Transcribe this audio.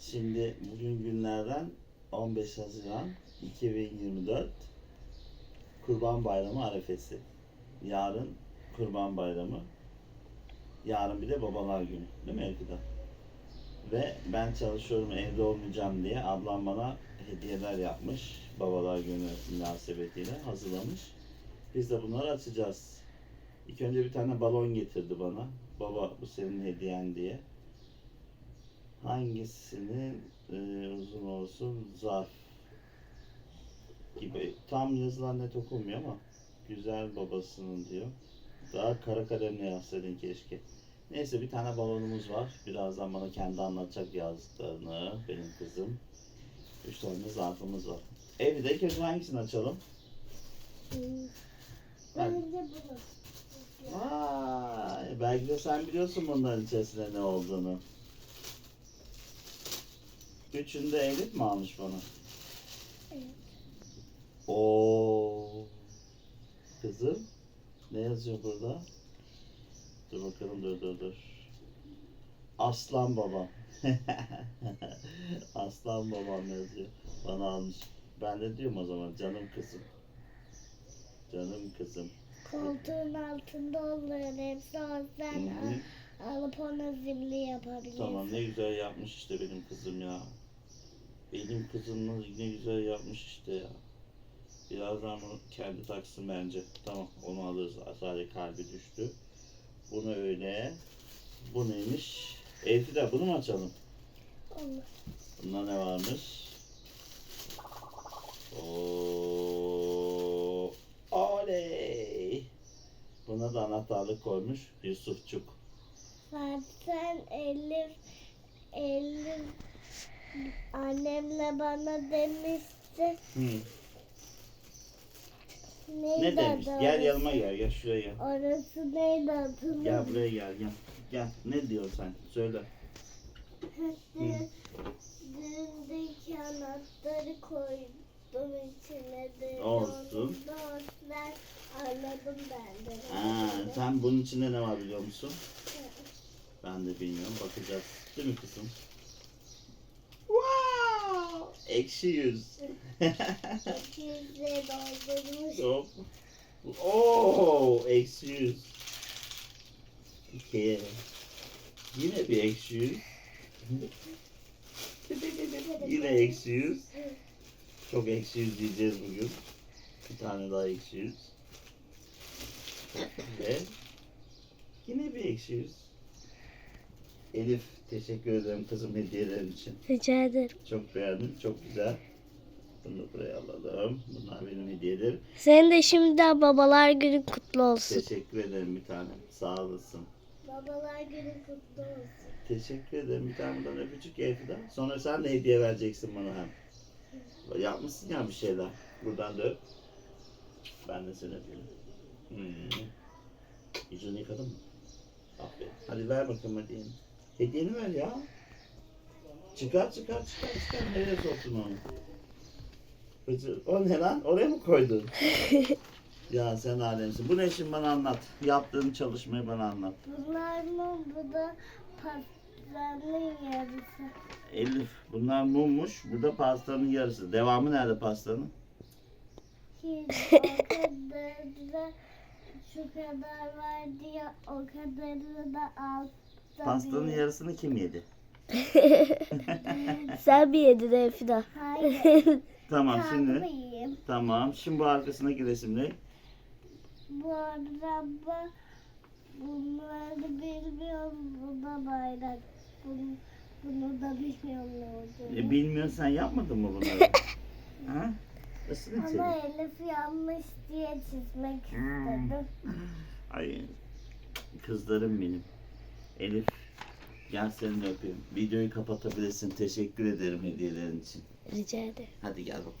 Şimdi bugün günlerden 15 Haziran 2024 Kurban Bayramı arefesi. Yarın Kurban Bayramı. Yarın bir de Babalar Günü. Değil mi Erkıda? Ve ben çalışıyorum evde olmayacağım diye ablam bana hediyeler yapmış. Babalar Günü münasebetiyle hazırlamış. Biz de bunları açacağız. İlk önce bir tane balon getirdi bana. Baba bu senin hediyen diye. Hangisinin e, uzun olsun zarf gibi. Tam yazılan net okunmuyor ama güzel babasının diyor. Daha kara kalemle yazsaydın keşke. Neyse bir tane balonumuz var. Birazdan bana kendi anlatacak yazdıklarını benim kızım. Üç tane zarfımız var. Evde ilk önce hangisini açalım? Bak. Önce bunu. Vay, belki de sen biliyorsun bunların içerisinde ne olduğunu. Üçünü de Elif mi almış bana? Evet. Oo. Kızım, ne yazıyor burada? Dur bakalım, dur dur dur. Aslan babam. Aslan babam yazıyor. Bana almış. Ben de diyorum o zaman canım kızım. Canım kızım. Koltuğun altında onların hepsi o sen alıp ona zimli yapabilirsin. Tamam ne güzel yapmış işte benim kızım ya. Benim kızım ne güzel yapmış işte ya. Birazdan bunu kendi taksın bence. Tamam onu alırız. Sadece kalbi düştü. Bunu öyle. Bu neymiş? Elfide bunu mu açalım? Olur. Bunda ne varmış? Oo, oley! Buna da anahtarlık koymuş Yusufçuk. Zaten Elif, Elif annemle bana demişti. Hı. Neydi Ne demiş? adı Gel yanıma gel, gel şuraya gel. Orası neydi Gel hatırlamıyorum. buraya gel, gel. Gel, ne diyorsun sen? Söyle. Dün- Dündeki anahtarı koydum içine de. Olsun. Sonra anladım ben de. Ha, sen bunun içinde ne var biliyor musun? Ben de bilmiyorum, bakacağız. Değil mi kızım? Wow! Ekşi yüz. İkizle doldurmuş. Hop. Oo, eksi yüz. İki. Yine bir eksi yüz. Yine eksi yüz. Çok eksi yüz diyeceğiz bugün. Bir tane daha eksi yüz. Ve yine bir eksi yüz. Elif teşekkür ederim kızım hediyelerin için. Rica ederim. Çok beğendim. Çok güzel. Bunu buraya alalım. Bunlar benim hediyelerim. Senin de şimdiden babalar günü kutlu olsun. Teşekkür ederim bir tanem. Sağ olasın. Babalar günü kutlu olsun. Teşekkür ederim. Bir tane buradan öpücük Elfiden. Sonra sen de hediye vereceksin bana hem. Yapmışsın ya bir şeyler. Buradan da öp. Ben de seni öpeyim. Hmm. Yüzünü yıkadın mı? Aferin. Hadi ver bakalım hediyeni. Hediyeni ver ya. Çıkar çıkar çıkar çıkar. Nereye soktun onu? O ne lan? Oraya mı koydun? ya sen alemsin. Bu ne şimdi bana anlat. Yaptığın çalışmayı bana anlat. Bunlar mı? Bu da pastanın yarısı. Elif bunlar mummuş. Bu da pastanın yarısı. Devamı nerede pastanın? Da şu kadar vardı ya o kadarı da altta Pastanın yarısını kim yedi? Sen mi yedin Efina? Hayır. Tamam şimdi. Kalmayayım. Tamam. Şimdi bu arkasındaki resimde. Bu arada ben bunları bilmiyorum. Bu da bayrak. Bunu, bunu da bilmiyorum ne olduğunu. E, bilmiyorsun sen yapmadın mı bunları? ha? Nasıl Ama seni? Elif yanlış diye çizmek Hmm. istedim. Ay kızlarım benim. Elif gel seni de öpeyim. Videoyu kapatabilirsin. Teşekkür ederim hediyelerin için. Rica ederim. Hadi gel bakalım.